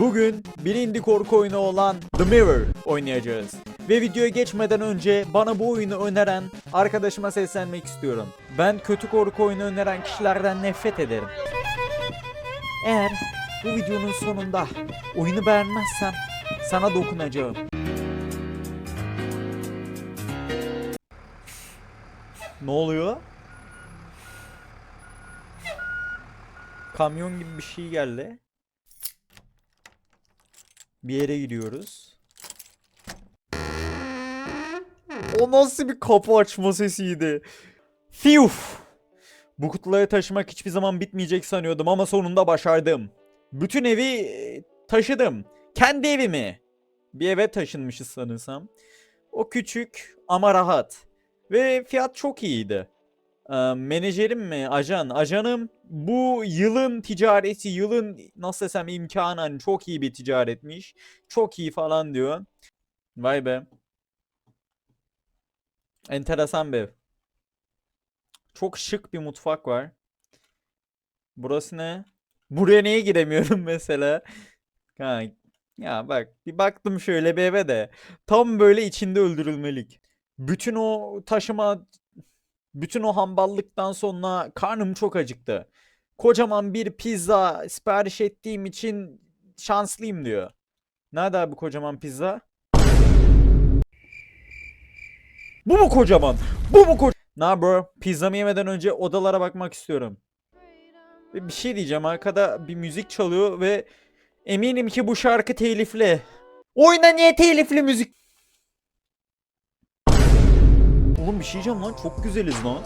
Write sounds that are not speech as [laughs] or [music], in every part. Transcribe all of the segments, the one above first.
Bugün bir indie korku oyunu olan The Mirror oynayacağız. Ve videoya geçmeden önce bana bu oyunu öneren arkadaşıma seslenmek istiyorum. Ben kötü korku oyunu öneren kişilerden nefret ederim. Eğer bu videonun sonunda oyunu beğenmezsen sana dokunacağım. Ne oluyor? Kamyon gibi bir şey geldi. Bir yere gidiyoruz. O nasıl bir kapı açma sesiydi? Fiyuf! Bu kutuları taşımak hiçbir zaman bitmeyecek sanıyordum ama sonunda başardım. Bütün evi e, taşıdım. Kendi evimi. Bir eve taşınmışız sanırsam. O küçük ama rahat. Ve fiyat çok iyiydi. Ee, menajerim mi? Ajan. Ajanım bu yılın ticareti, yılın nasıl desem imkanı hani çok iyi bir ticaretmiş. Çok iyi falan diyor. Vay be. Enteresan bir ev. Çok şık bir mutfak var. Burası ne? Buraya niye giremiyorum [laughs] mesela? Ha, ya bak bir baktım şöyle bir eve de tam böyle içinde öldürülmelik. Bütün o taşıma bütün o hamballıktan sonra karnım çok acıktı. Kocaman bir pizza sipariş ettiğim için şanslıyım diyor. Nerede abi kocaman pizza? Bu mu kocaman? Bu mu kocaman? Nah bro, pizzamı yemeden önce odalara bakmak istiyorum. Ve bir şey diyeceğim arkada bir müzik çalıyor ve eminim ki bu şarkı telifli. Oyna niye telifli müzik? Oğlum bir şey diyeceğim lan çok güzeliz lan.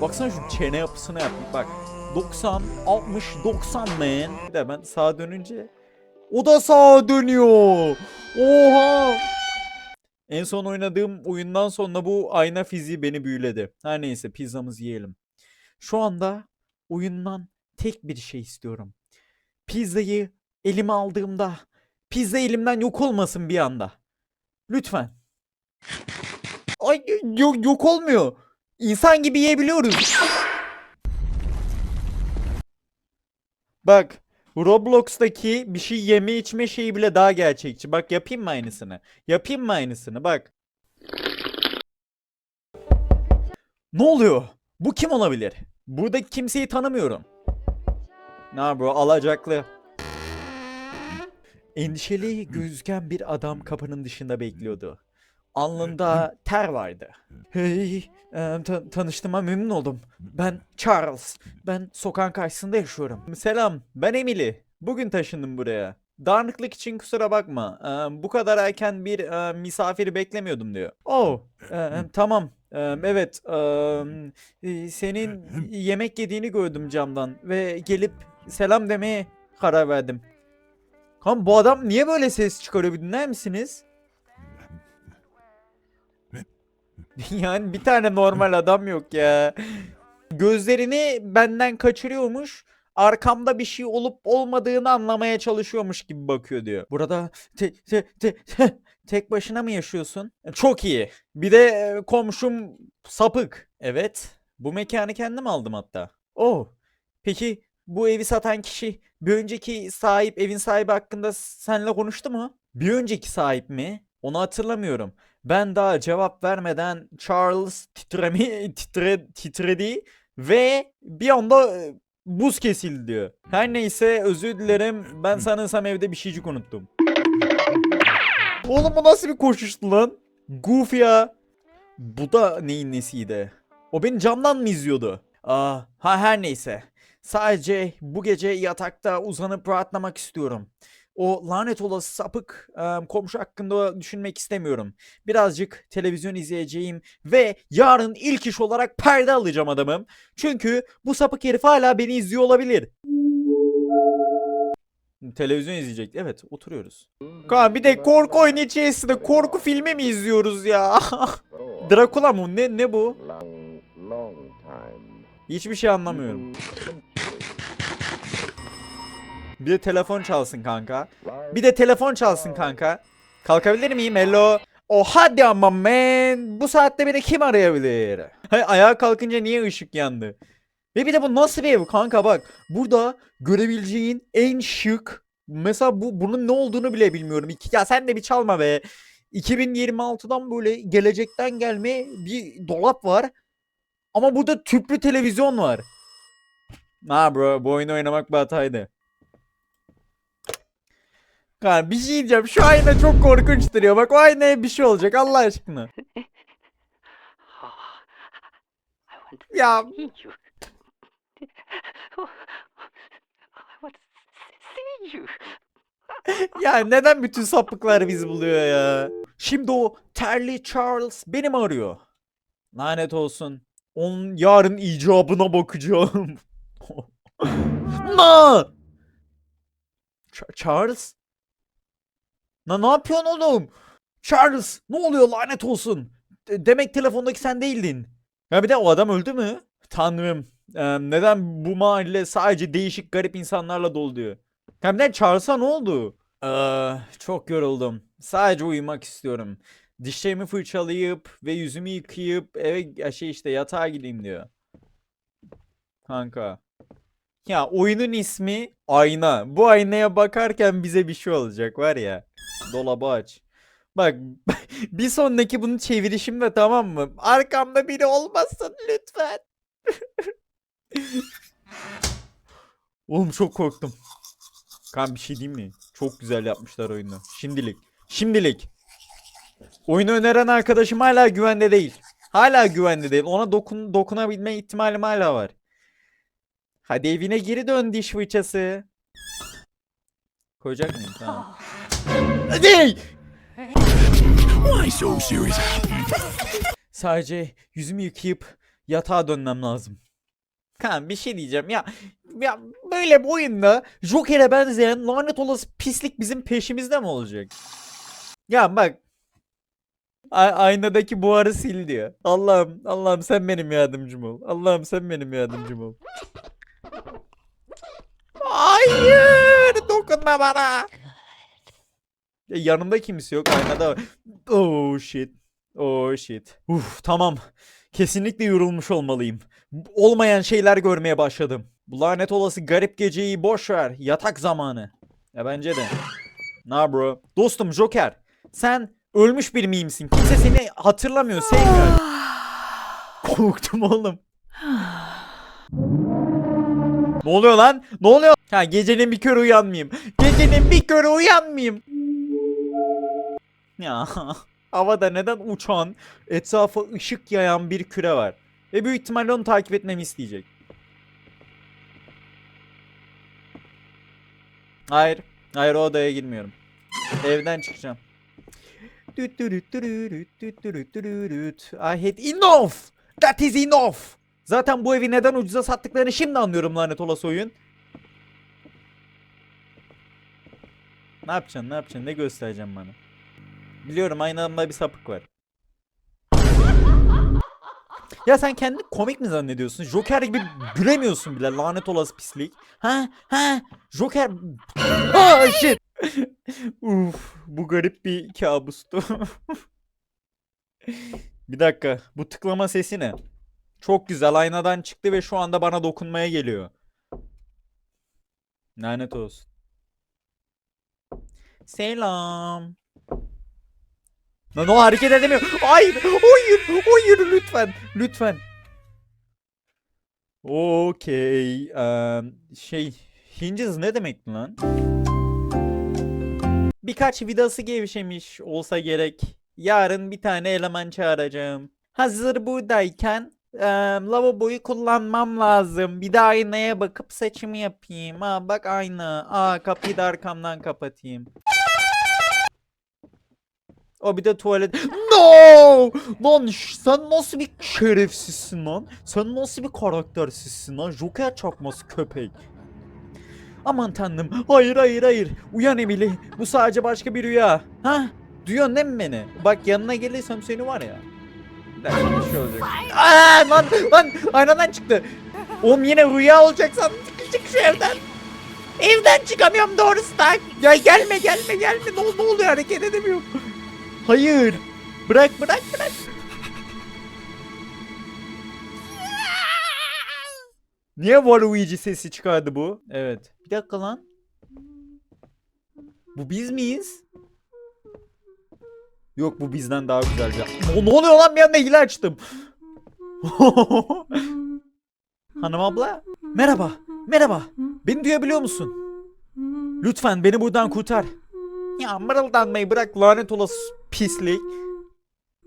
Baksana şu çene yapısına yap. Bak 90, 60, 90 man. Bir de ben sağa dönünce o da sağa dönüyor. Oha. En son oynadığım oyundan sonra bu ayna fiziği beni büyüledi. Her neyse pizzamızı yiyelim. Şu anda oyundan tek bir şey istiyorum. Pizzayı elime aldığımda pizza elimden yok olmasın bir anda. Lütfen. Ay yok, yok olmuyor. İnsan gibi yiyebiliyoruz. Bak Roblox'taki bir şey yeme içme şeyi bile daha gerçekçi. Bak yapayım mı aynısını? Yapayım mı aynısını? Bak. Ne oluyor? Bu kim olabilir? Buradaki kimseyi tanımıyorum. Ne bro alacaklı. Endişeli gözüken bir adam kapının dışında bekliyordu. Alnında ter vardı. Hey, e, ta- tanıştığıma memnun oldum. Ben Charles. Ben sokağın karşısında yaşıyorum. Selam, ben Emily. Bugün taşındım buraya. Dağınıklık için kusura bakma. E, bu kadar erken bir e, misafiri beklemiyordum diyor. Oh, e, tamam. E, evet, e, e, senin yemek yediğini gördüm camdan ve gelip selam demeye karar verdim. Kan bu adam niye böyle ses çıkarıyor bir dinler misiniz? [laughs] Yani bir tane normal adam yok ya. Gözlerini benden kaçırıyormuş. Arkamda bir şey olup olmadığını anlamaya çalışıyormuş gibi bakıyor diyor. Burada te, te, te, te- [laughs] tek başına mı yaşıyorsun? Çok iyi. Bir de e, komşum sapık. Evet. Bu mekanı kendim aldım hatta. Oh. Peki bu evi satan kişi bir önceki sahip evin sahibi hakkında seninle konuştu mu? Bir önceki sahip mi? Onu hatırlamıyorum. Ben daha cevap vermeden Charles titremi titre, titredi ve bir anda e, buz kesildi diyor. Her neyse özür dilerim. Ben sanırsam evde bir şeycik unuttum. [laughs] Oğlum bu nasıl bir koşuştu lan? Goofy ya. Bu da neyin nesiydi? O beni camdan mı izliyordu? Aa, ha her neyse. Sadece bu gece yatakta uzanıp rahatlamak istiyorum. O lanet olası sapık e, komşu hakkında düşünmek istemiyorum. Birazcık televizyon izleyeceğim ve yarın ilk iş olarak perde alacağım adamım. Çünkü bu sapık herif hala beni izliyor olabilir. Televizyon izleyecek. Evet oturuyoruz. Kaan bir de korku oyunu içerisinde korku filmi mi izliyoruz ya? [laughs] Dracula mı? Ne, ne bu? Hiçbir şey anlamıyorum. Bir de telefon çalsın kanka. Bir de telefon çalsın kanka. Kalkabilir miyim? Hello. Oh hadi ama man. Bu saatte beni kim arayabilir? Hay ayağa kalkınca niye ışık yandı? Ve bir de bu nasıl bir ev kanka bak. Burada görebileceğin en şık Mesela bu bunun ne olduğunu bile bilmiyorum. Ya sen de bir çalma be. 2026'dan böyle gelecekten gelme bir dolap var. Ama burada tüplü televizyon var. Ha bro bu oyunu oynamak bir hataydı. Kanka bir şey diyeceğim. Şu ayna çok korkunç duruyor. Bak o aynaya bir şey olacak Allah aşkına. [laughs] Ya ya neden bütün sapıklar bizi buluyor ya? Şimdi o terli Charles beni mi arıyor? Lanet olsun. Onun yarın icabına bakacağım. [laughs] Ch- Charles? Na ne yapıyorsun oğlum? Charles ne oluyor lanet olsun? De- demek telefondaki sen değildin. Ya bir de o adam öldü mü? Tanrım. eee, neden bu mahalle sadece değişik garip insanlarla dolu diyor? Hem de Charles'a ne oldu? Eee, çok yoruldum. Sadece uyumak istiyorum. Dişlerimi fırçalayıp ve yüzümü yıkayıp eve şey işte yatağa gideyim diyor. Kanka. Ya oyunun ismi ayna. Bu aynaya bakarken bize bir şey olacak var ya. Dolabı aç. Bak [laughs] bir sonraki bunu çevirişimde tamam mı? Arkamda biri olmasın lütfen. [laughs] Oğlum çok korktum. Kan bir şey diyeyim mi? Çok güzel yapmışlar oyunu. Şimdilik. Şimdilik. Oyunu öneren arkadaşım hala güvende değil. Hala güvende değil. Ona dokun dokunabilme ihtimalim hala var. Hadi evine geri dön diş fırçası. Koyacak mıyım? Tamam. Hadi! Why so serious? Sadece yüzümü yıkayıp yatağa dönmem lazım. Kan bir şey diyeceğim ya. Ya böyle bir oyunda Joker'e benzeyen lanet olası pislik bizim peşimizde mi olacak? Ya bak. A- aynadaki buharı sil diyor. Allah'ım, Allah'ım sen benim yardımcım ol. Allah'ım sen benim yardımcım ol. Hayır, dokunma bana. Ya yanımda kimse yok, aynada. Oh shit. Oh shit. Uf tamam. Kesinlikle yorulmuş olmalıyım. Olmayan şeyler görmeye başladım. Bu lanet olası garip geceyi boş ver. Yatak zamanı. Ya bence de. Na bro. Dostum Joker. Sen ölmüş bir miyimsin? Kimse seni hatırlamıyor, sevmiyor. Korktum oğlum. ne oluyor lan? Ne oluyor? Ha gecenin bir körü uyanmayayım. Gecenin bir körü uyanmayayım. Ya [laughs] havada neden uçan, etrafa ışık yayan bir küre var. Ve büyük ihtimalle onu takip etmemi isteyecek. Hayır. Hayır o odaya girmiyorum. Evden çıkacağım. I hate enough. That is enough. Zaten bu evi neden ucuza sattıklarını şimdi anlıyorum lanet olası oyun. Ne yapacaksın ne yapacaksın ne göstereceğim bana? Biliyorum aynı anda bir sapık var. [laughs] Ya sen kendini komik mi zannediyorsun? Joker gibi gülemiyorsun bile lanet olası pislik. Ha ha Joker. [laughs] Ah shit. [laughs] Uf bu garip bir kabustu. bir dakika bu tıklama sesi ne? Çok güzel aynadan çıktı ve şu anda bana dokunmaya geliyor. Lanet olsun. Selam. Lan o hareket edemiyor. Hayır, hayır, hayır lütfen, lütfen. Okey. eee, şey, hinges ne demekti lan? Birkaç vidası gevşemiş olsa gerek. Yarın bir tane eleman çağıracağım. Hazır buradayken eee lavaboyu kullanmam lazım. Bir de aynaya bakıp saçımı yapayım. Ha bak ayna. Aa kapıyı da arkamdan kapatayım. O bir de tuvalet. No! Lan sen nasıl bir şerefsizsin lan? Sen nasıl bir karaktersizsin lan? Joker çakması köpek. Aman tanrım. Hayır hayır hayır. Uyan Emily. Bu sadece başka bir rüya. Ha? Duyuyorsun değil mi beni? Bak yanına gelirsem seni var ya. Dakika, bir şey olacak. Aa, lan lan aynadan çıktı. Oğlum yine rüya olacaksan çık, çık şu evden. Evden çıkamıyorum doğrusu da. Ya gelme gelme gelme. Ne, ne oluyor hareket edemiyorum. Hayır. Bırak bırak bırak. Niye Waluigi sesi çıkardı bu? Evet. Bir dakika lan. Bu biz miyiz? Yok bu bizden daha güzel. O, ne oluyor lan bir anda hile açtım. [laughs] Hanım abla. Merhaba. Merhaba. Beni duyabiliyor musun? Lütfen beni buradan kurtar. Ya mırıldanmayı bırak lanet olası pislik.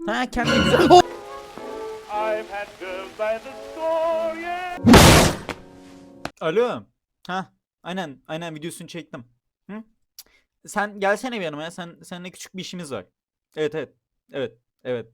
Ha kendi güzel. I've had girls by the score, yeah. Alo. Ha aynen aynen videosunu çektim. Hı? Sen gelsene bir yanıma ya. Sen seninle küçük bir işimiz var. Evet evet. Evet. Evet.